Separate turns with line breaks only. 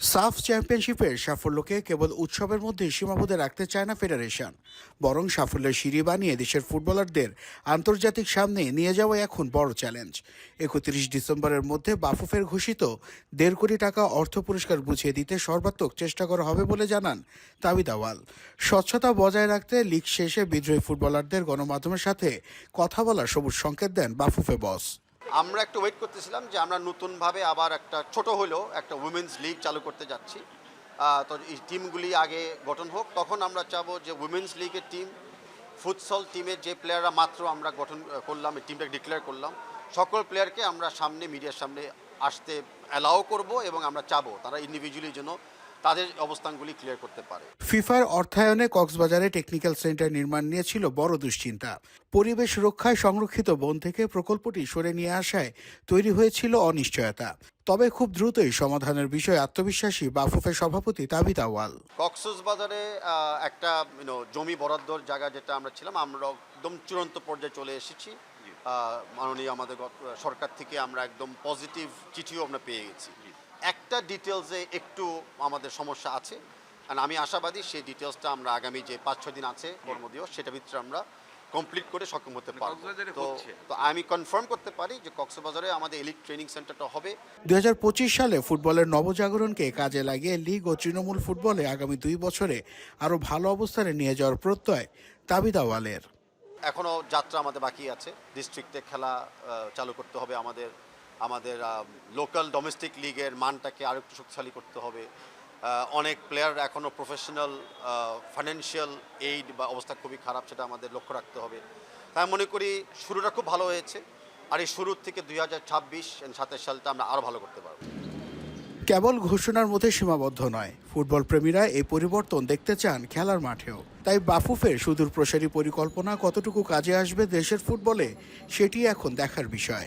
সাফ চ্যাম্পিয়নশিপের সাফল্যকে কেবল উৎসবের মধ্যে সীমাবদ্ধ রাখতে চায় না ফেডারেশন, বরং সাফল্যের সিঁড়ি বানিয়ে দেশের ফুটবলারদের আন্তর্জাতিক সামনে নিয়ে যাওয়া এখন বড় চ্যালেঞ্জ। একত্রিশ ডিসেম্বরের মধ্যে বাফুফের ঘোষিত দেড় কোটি টাকা অর্থ পুরস্কার বুঝিয়ে দিতে সর্বাত্মক চেষ্টা করা হবে বলে জানান তাবিদ আওয়াল। স্বচ্ছতা বজায় রাখতে লিগ শেষে বিদ্রোহী ফুটবলারদের গণমাধ্যমের সাথে কথা বলার সবুজ সংকেত দেন বাফুফে বস।
আমরা একটু ওয়েট করতেছিলাম যে আমরা নতুনভাবে আবার একটা ছোট হলেও একটা উইমেন্স লিগ চালু করতে যাচ্ছি। তো এই টিমগুলি আগে গঠন হোক, তখন আমরা চাবো যে উইমেন্স লিগের টিম ফুটসল টিমের যে প্লেয়াররা মাত্র আমরা গঠন করলাম, এই টিমটা ডিক্লেয়ার করলাম, সকল প্লেয়ারকে আমরা সামনে মিডিয়ার সামনে আসতে অ্যালাও করব এবং আমরা চাবো, তারা ইন্ডিভিজুয়ালি যেন তাদের অবস্থানগুলি ক্লিয়ার করতে পারে।
ফিফার অর্থায়নে কক্সবাজারে টেকনিক্যাল সেন্টার নির্মাণ নিয়ে ছিল বড় দুশ্চিন্তা। পরিবেশ রক্ষায় সংরক্ষিত বন থেকে প্রকল্পটি সরে নিয়ে আসায় তৈরি হয়েছিল অনিশ্চয়তা। তবে খুব দ্রুতই সমাধানের বিষয়ে আত্মবিশ্বাসী বাফুফের সভাপতি তাবিদ আওয়াল
কক্সবাজারে একটা জমি বরাদ্দর জায়গা যেটা আমরা ছিলাম আমরা একদম চূড়ান্ত পর্যায়ে চলে এসেছি। মাননীয় আমাদের সরকার থেকে আমরা একদম পজিটিভ চিঠিও আমরা পেয়ে গেছি। একটা ডিটেলসে একটু আমাদের সমস্যা আছে আর আমি আশাবাদী সেই ডিটেলসটা আমরা আগামী যে পাঁচ ছয় দিন আছে কর্মদিবস সেটা ভিতরে আমরা কমপ্লিট করে সক্ষম হতে পারব। তো তো আমি কনফার্ম করতে পারি যে কক্সবাজারে আমাদের এলিট ট্রেনিং সেন্টারটা হবে।
দুই হাজার পঁচিশ সালে ফুটবলের নবজাগরণকে কাজে লাগিয়ে লিগ ও তৃণমূল ফুটবলে আগামী দুই বছরে আরও ভালো অবস্থানে নিয়ে যাওয়ার প্রত্যয় তাবিদ আওয়ালের।
এখনও যাত্রা আমাদের বাকি আছে। ডিস্ট্রিক্টে খেলা চালু করতে হবে আমাদের আমাদের লোকাল ডোমেস্টিক লিগের মানটাকে আরও একটু শক্তিশালী করতে হবে। অনেক প্লেয়ার এখনও প্রফেশনাল ফাইন্যান্সিয়াল এইড বা অবস্থা খুবই খারাপ, সেটা আমাদের লক্ষ্য রাখতে হবে। তাই মনে করি শুরুটা খুব ভালো হয়েছে, আর এই শুরুর থেকে দুই হাজার ছাব্বিশ সাতাশ সালটা আমরা আরও ভালো করতে পারব।
কেবল ঘোষণার মধ্যে সীমাবদ্ধ নয়, ফুটবল প্রেমীরা এই পরিবর্তন দেখতে চান খেলার মাঠেও। তাই বাফুফের সুদূর প্রসারী পরিকল্পনা কতটুকু কাজে আসবে দেশের ফুটবলে, সেটি এখন দেখার বিষয়।